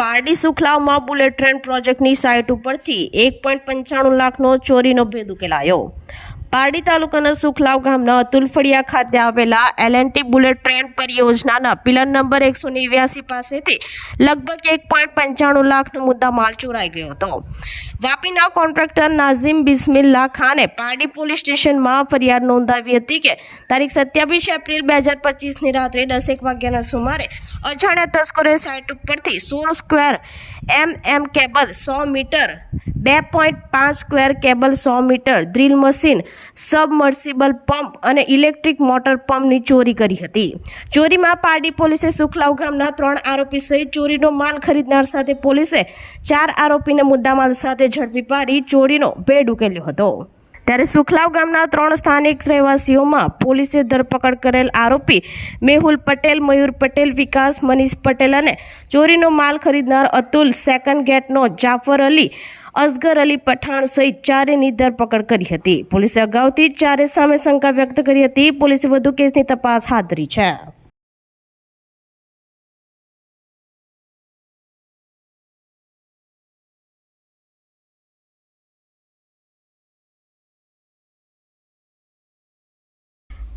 પારડી સુખલાવમાં bullet train પ્રોજેક્ટની site ઉપરથી એક પોઈન્ટ પંચાણું લાખનો ચોરીનો ભેદ ઉકેલાયો. પારડી તાલુકાના સુખલાવ ગામના અતુલ ફળિયા ખાતે આવેલા L and T bullet train પરિયોજનાના pillar number એકસો નેવ્યાસી પાસેથી લગભગ એક પોઈન્ટ પંચાણું લાખનો મુદ્દા માલ ચોરાઈ ગયો હતો. વાપીના કોન્ટ્રાક્ટર નાઝીમ બિસ્મિલ્લા ખાને પારડી પોલીસ સ્ટેશનમાં ફરિયાદ નોંધાવી હતી કે તારીખ સત્યાવીસ એપ્રિલ બે હજાર પચીસની રાત્રે દસેક વાગ્યાના સુમારે અજાણ્યા તસ્કરોએ સાઇટ ઉપરથી સોળ સ્ક્વેર એમ એમ કેબલ સો મીટર, બે પોઈન્ટ પાંચ સ્ક્વેર કેબલ સો metre, drill machine, submersible pump અને ઇલેક્ટ્રિક મોટર પંપની ચોરી કરી હતી. ચોરીમાં પારડી પોલીસે સુખલાવ ગામના ત્રણ આરોપી સહિત ચોરીનો માલ ખરીદનાર સાથે પોલીસે ચાર આરોપીને મુદ્દામાલ સાથે ઝડપી પાડી ચોરીનો ભેડ ઉકેલ્યો હતો. ત્યારે સુખલાવ ગામના ત્રણ સ્થાનિક રહેવાસીઓમાં પોલીસે ધરપકડ કરેલ આરોપી મેહુલ પટેલ, મયુર પટેલ, વિકાસ, મનીષ પટેલ અને ચોરીનો માલ ખરીદનાર અતુલ સેકન્ડ ગેટનો જાફર અલી, અસગર અલી પઠાણ સહિત ચારેની ધરપકડ કરી હતી. પોલીસે અગાઉથી ચારે સામે શંકા વ્યક્ત કરી હતી. પોલીસે વધુ કેસની તપાસ હાથ ધરી છે.